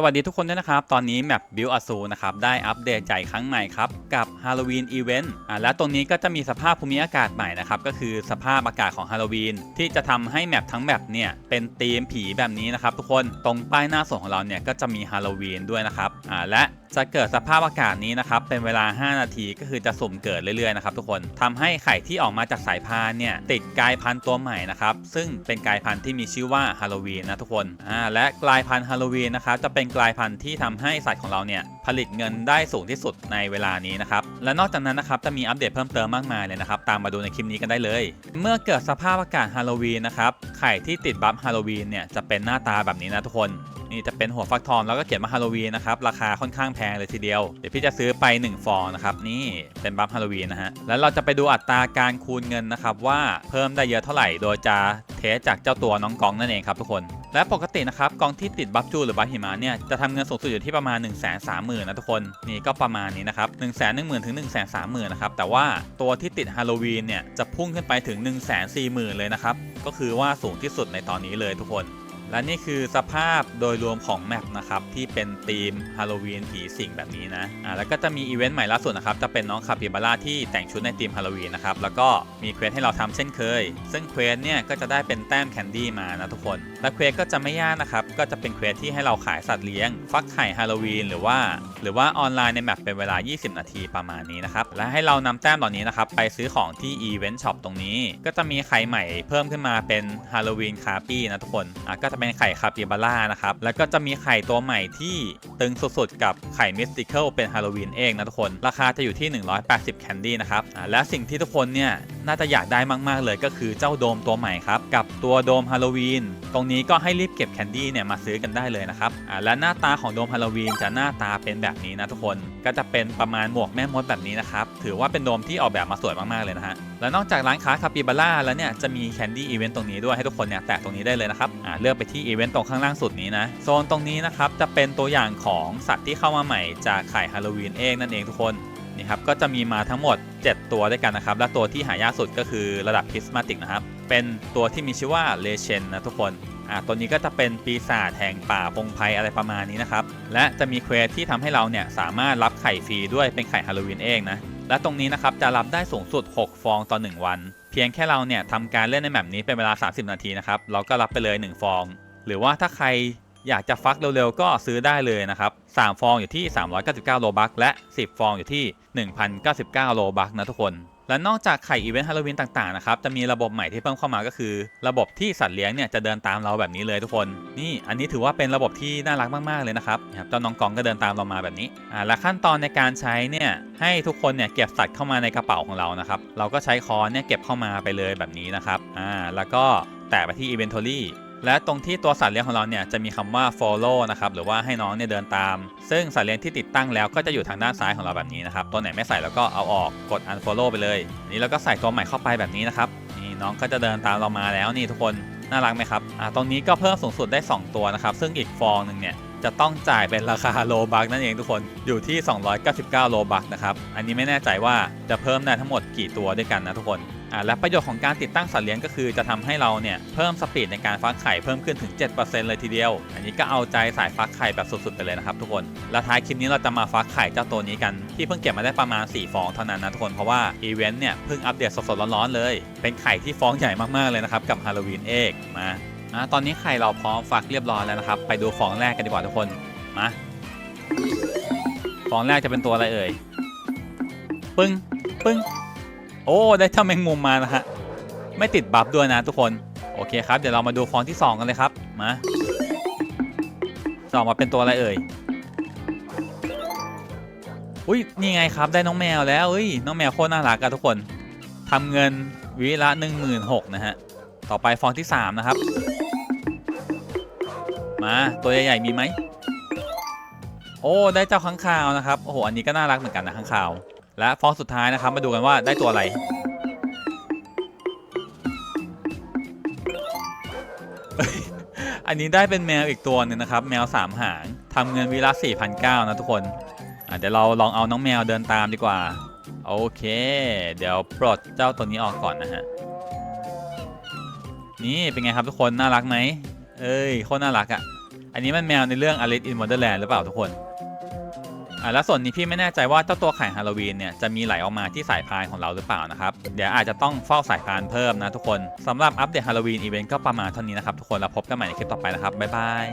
สวัสดีทุกคนด้วยนะครับ ตอนนี้แมปบิวอ z ซูนะครับ ได้อัปเดตใจครั้งใหม่ครับ กับ Halloween Event อ่าและตรงนี้ก็จะมีสภาพภูมิอากาศใหม่นะครับ ก็คือสภาพอากาศของฮาโลวีนที่จะทำให้แมปทั้งแมปเนี่ย เป็นธีมผีแบบนี้นะครับทุกคนตรงป้ายหน้าส่วนของเราเนี่ย ก็จะมีฮาโลวีนด้วยนะครับอ่าและจะเกิดสภาพอากาศนี้นะครับเป็นเวลา 5 นาทีก็คือจะสุ่มเกิดเรื่อยๆนะครับทุกคนทำให้ไข่ที่ออกมาจากสายพานเนี่ยติดกลายพันธุ์ตัวใหม่นะครับซึ่งเป็นกลายพันธุ์ที่มีชื่อว่าฮาโลวีนนะทุกคนอ่าและกลายพันธุ์ฮาโลวีนนะครับจะเป็นกลายพันธุ์ที่ทำให้สัตว์ของเราเนี่ยผลิตเงินได้สูงที่สุดในเวลานี้นะครับและนอกจากนั้นนะครับจะมีอัปเดตเพิ่มเติมมากมายเลยนะครับตามมาดูในคลิปนี้กันได้เลย เมื่อเกิดสภาพอากาศฮาโลวีนนะครับไข่ที่ติดบัฟฮาโลวีนเนี่ยจะเป็นหน้าตาแบบนี้นะทุกคน นี่จะเป็นหัวฟักทองแล้วก็เขียนมาฮาโลวีนนะครับราคาค่อนข้างแพงเลยทีเดียว เดี๋ยวพี่จะซื้อไป 1 ฟองนะครับนี่เป็นบัฟฮาโลวีนนะฮะแล้วเราจะไปดูอัตราการคูณเงินนะครับว่าเพิ่มได้เยอะเท่าไหร่ โดยจะเทสจากเจ้าตัวน้องกองนั่นเองครับทุกคน และปกตินะครับกองที่ติดบัฟจูหรือบัฟหิมะเนี่ยจะทำเงินสูงสุดอยู่ที่ประมาณ 1 3 0 0 0 0นะทุกคนนี่ก็ประมาณนี้นะครับ1 1 0 0 0 0ถึง1 3 0 0 0 0นะครับแต่ว่าตัวที่ติดฮาโลวีนเนี่ยจะพุ่งขึ้นไปถึง 1 4 0 0 0 0เลยนะครับก็คือว่าสูงที่สุดในตอนนี้เลยทุกคน และนี่คือสภาพโดยรวมของแมปนะครับ ที่เป็นธีมฮาโลวีนผีสิงแบบนี้นะอ่าแล้วก็จะมีอีเวนต์ใหม่ล่าสุดนะครับ จะเป็นน้องคาปิบาร่าที่แต่งชุดในธีมฮาโลวีนนะครับ แล้วก็มีเควสให้เราทำเช่นเคย ซึ่งเควสเนี่ยก็จะได้เป็นแต้มแคนดี้มานะทุกคน และเควสก็จะไม่ยากนะครับ ก็จะเป็นเควสที่ให้เราขายสัตว์เลี้ยง ฟักไข่ฮาโลวีนหรือว่า หรือว่าออนไลน์ในแมปเป็นเวลา 20 นาทีประมาณนี้นะครับ และให้เรานำแต้มเหล่านี้นะครับไปซื้อของที่อีเวนต์ช็อปตรงนี้ ก็จะมีไข่ใหม่เพิ่มขึ้นมาเป็นฮาโลวีนคาปี้นะทุกคนอะก็จะเป็นไข่คาปิบาร่านะครับ แล้วก็จะมีไข่ตัวใหม่ที่ตึงสุดๆ กับไข่มิสติเคิลเป็นฮาโลวีนเองนะทุกคน ราคาจะอยู่ที่ 180 แคนดี้นะครับอะและสิ่งที่ทุกคนเนี่ย น่าจะอยากได้มากๆเลยก็คือเจ้าโดมตัวใหม่ครับกับตัวโดมฮาโลวีนตรงนี้ก็ให้รีบเก็บแคนดี้เนี่ยมาซื้อกันได้เลยนะครับอ่าและหน้าตาของโดมฮาโลวีนจะหน้าตาเป็นแบบนี้นะทุกคนก็จะเป็นประมาณหมวกแม่มดแบบนี้นะครับถือว่าเป็นโดมที่ออกแบบมาสวยมากๆเลยนะฮะและนอกจากร้านค้าคาปิบาร่าแล้วเนี่ยจะมีแคนดี้อีเวนต์ตรงนี้ด้วยให้ทุกคนเนี่ยแตะตรงนี้ได้เลยนะครับอ่าเลือกไปที่อีเวนต์ตรงข้างล่างสุดนี้นะโซนตรงนี้นะครับจะเป็นตัวอย่างของสัตว์ที่เข้ามาใหม่จากไข่ฮาโลวีนเองนั่นเองทุกคนนี่ครับก็จะมีมาทั้งหมด 7 ตัวด้วยกันนะครับ และตัวที่หายากสุดก็คือระดับพิสมาติกนะครับ เป็นตัวที่มีชื่อว่าเลเชนนะทุกคนอ่าตัวนี้ก็จะเป็นปีศาจแห่งป่าพงไพรอะไรประมาณนี้นะครับ และจะมีเควสที่ทำให้เราเนี่ยสามารถรับไข่ฟรีด้วยเป็นไข่ฮาโลวีนเองนะ และตรงนี้นะครับจะรับได้สูงสุด 6 ฟองต่อ 1 วัน เพียงแค่เราเนี่ยทำการเล่นในแบบนี้เป็นเวลา 30 นาทีนะครับ เราก็รับไปเลย 1 ฟอง หรือว่าถ้าใคร อยากจะฟักเร็วๆ ก็ซื้อได้เลยนะครับ 3 ฟองอยู่ที่ 399 โลบัคและ 10 ฟองอยู่ที่ 1,099 โลบัคนะทุกคน และนอกจากไข่อีเวนต์ฮาโลวีนต่างๆนะครับ จะมีระบบใหม่ที่เพิ่มเข้ามาก็คือ ระบบที่สัตว์เลี้ยงเนี่ยจะเดินตามเราแบบนี้เลยทุกคน นี่อันนี้ถือว่าเป็นระบบที่น่ารักมากๆเลยนะครับเจ้าน้องกองก็เดินตามเรามาแบบนี้อ่าและขั้นตอนในการใช้เนี่ยให้ทุกคนเนี่ยเก็บสัตว์เข้ามาในกระเป๋าของเรานะครับเราก็ใช้คอนเนี่ยเก็บเข้ามาไปเลยแบบนี้นะครับอ่าแล้วก็แตะไปที่ Inventory และตรงที่ตัวสัตว์เลี้ยงของเราเนี่ยจะมีคำว่า follow นะครับหรือว่าให้น้องเนี่ยเดินตาม ซึ่งสัตว์เลี้ยงที่ติดตั้งแล้วก็จะอยู่ทางด้านซ้ายของเราแบบนี้นะครับตัวไหนไม่ใส่แล้วก็เอาออกกด unfollow ไปเลยนนี้เราก็ใส่ตัวใหม่เข้าไปแบบนี้นะครับนี่น้องก็จะเดินตามเรามาแล้วนี่ทุกคนน่ารักไหมครับอ่าตรงนี้ก็เพิ่มสูงสุดได้ 2 ตัวนะครับซึ่งอีกฟองหนึ่งเนี่ยจะต้องจ่ายเป็นราคาโลบักนั่นเองทุกคนอยู่ที่ 299 โลบักนะครับอันนี้ไม่แน่ใจว่าจะเพิ่มได้ทั้งหมดกี่ตัวด้วยกันนะทุกคน อ่าและประโยชน์ของการติดตั้งสัตว์เลี้ยงก็คือจะทำให้เราเนี่ยเพิ่มสปีดในการฟักไข่เพิ่มขึ้นถึง 7%เลยทีเดียว อันนี้ก็เอาใจสายฟักไข่แบบสุดๆไปเลยนะครับทุกคนและท้ายคลิปนี้เราจะมาฟักไข่เจ้าตัวนี้กันที่เพิ่งเก็บมาได้ประมาณ 4 ฟองเท่านั้นนะทุกคนเพราะว่าอีเวนต์เนี่ยเพิ่งอัปเดตสดๆร้อนๆเลย เป็นไข่ที่ฟองใหญ่มากๆเลยนะครับกับฮาโลวีนเอกมาอ่าตอนนี้ไข่เราพร้อมฟักเรียบร้อยแล้วนะครับไปดูฟองแรกกันดีกว่าทุกคนมาฟองแรกจะเป็นตัวอะไรเอ่ยปึ้งปึ้ง โอ้ได้เท่าแมงมุมมานะฮะไม่ติดบัฟด้วยนะทุกคนโอเคครับเดี๋ยวเรามาดูฟองที่ 2 กันเลยครับมาจะออกมาเป็นตัวอะไรเอ่ยอุ้ยนี่ไงครับได้น้องแมวแล้วเอ้ยน้องแมวโคตรน่ารักอะทุกคนทำเงินวิละ16,000นะฮะต่อไปฟองที่ 3 นะครับ มาตัวใหญ่ๆมีไหมโอ้ได้เจ้าข้างคาวนะครับโอ้โหอันนี้ก็น่ารักเหมือนกันนะข้างคาว และฟองสุดท้ายนะครับ มาดูกันว่าได้ตัวอะไร อันนี้ได้เป็นแมวอีกตัวหนึงนะครับ แมวสามหางทำเงินวีละ4,900นะทุกคนเดี๋ยวเราลองเอาน้องแมวเดินตามดีกว่า โอเค เดี๋ยวปลดเจ้าตัวนี้ออกก่อนนะฮะ นี่เป็นไงครับทุกคนน่ารักไหมเอ้ยโคตรน่ารักอะ่ะ อันนี้มันแมวในเรื่อง Alice in Wonderland หรือเปล่าทุกคน แล้วส่วนนี้พี่ไม่แน่ใจว่าเจ้าตัวไข่ฮาโลวีนเนี่ยจะมีไหลออกมาที่สายพานของเราหรือเปล่านะครับ เดี๋ยวอาจจะต้องเฝ้าสายพานเพิ่มนะทุกคนสำหรับอัปเดตฮาโลวีนอีเวนต์ก็ประมาณเท่านี้นะครับทุกคนเราพบกันใหม่ในคลิปต่อไปนะครับบ๊ายบาย